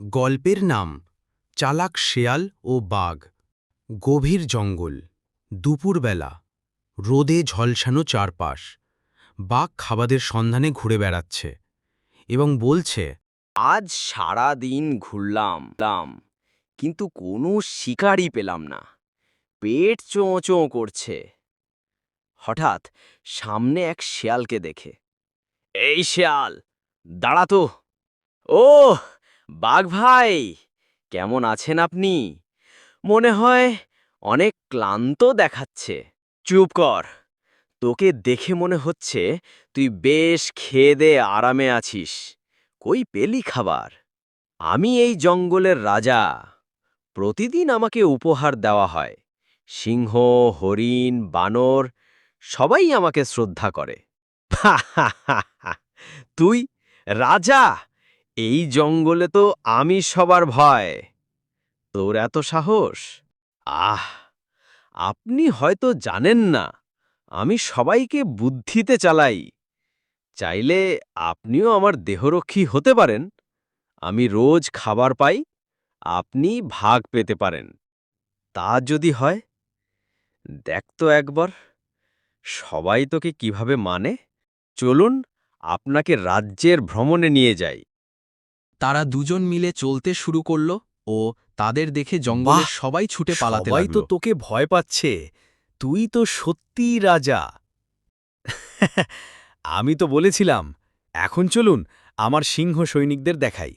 গল্পের নাম চালাক শেয়াল ও বাঘ। গভীর জঙ্গল দুপুরবেলা রোদে ঝলসানো চারপাশ বাঘ খাবারের সন্ধানে ঘুরে বেড়াচ্ছে এবং বলছে আজ সারা দিন ঘুরলাম লাম, কিন্তু কোনো শিকারই পেলাম না। পেট চোঁ চোঁ করছে। হঠাৎ সামনে এক শেয়ালকে দেখে। এই শেয়াল দাঁড়া তো। ও বাঘ ভাই কেমন আছেন আপনি মনে হয় অনেক ক্লান্ত দেখাচ্ছে চুপ কর তোকে দেখে মনে হচ্ছে তুই বেশ খেয়ে আরামে আছিস কই পেলি খাবার আমি এই জঙ্গলের রাজা প্রতিদিন আমাকে উপহার দেওয়া হয় সিংহ হরিণ বানর সবাই আমাকে শ্রদ্ধা করে তুই রাজা এই জঙ্গলে তো আমি সবার ভয়। তোর এত সাহস? আহ, আপনি হয়তো জানেন না, আমি সবাইকে বুদ্ধিতে চালাই। চাইলে আপনিও আমার দেহরক্ষী হতে পারেন। আমি রোজ খাবার পাই, আপনি ভাগ পেতে পারেন। তা যদি হয়, দেখ তো একবার, সবাই তোকে কীভাবে মানে? চলুন, আপনাকে রাজ্যের ভ্রমণে নিয়ে যাই। তারা দুজন মিলে চলতে শুরু করল ও তাদের দেখে জঙ্গলের সবাই ছুটে পালাতে সবাই তো তোকে ভয় পাচ্ছে। তুই তো সত্যিই রাজা। আমি তো বলেছিলাম এখন চলুন আমার সিংহ সৈনিকদের দেখাই।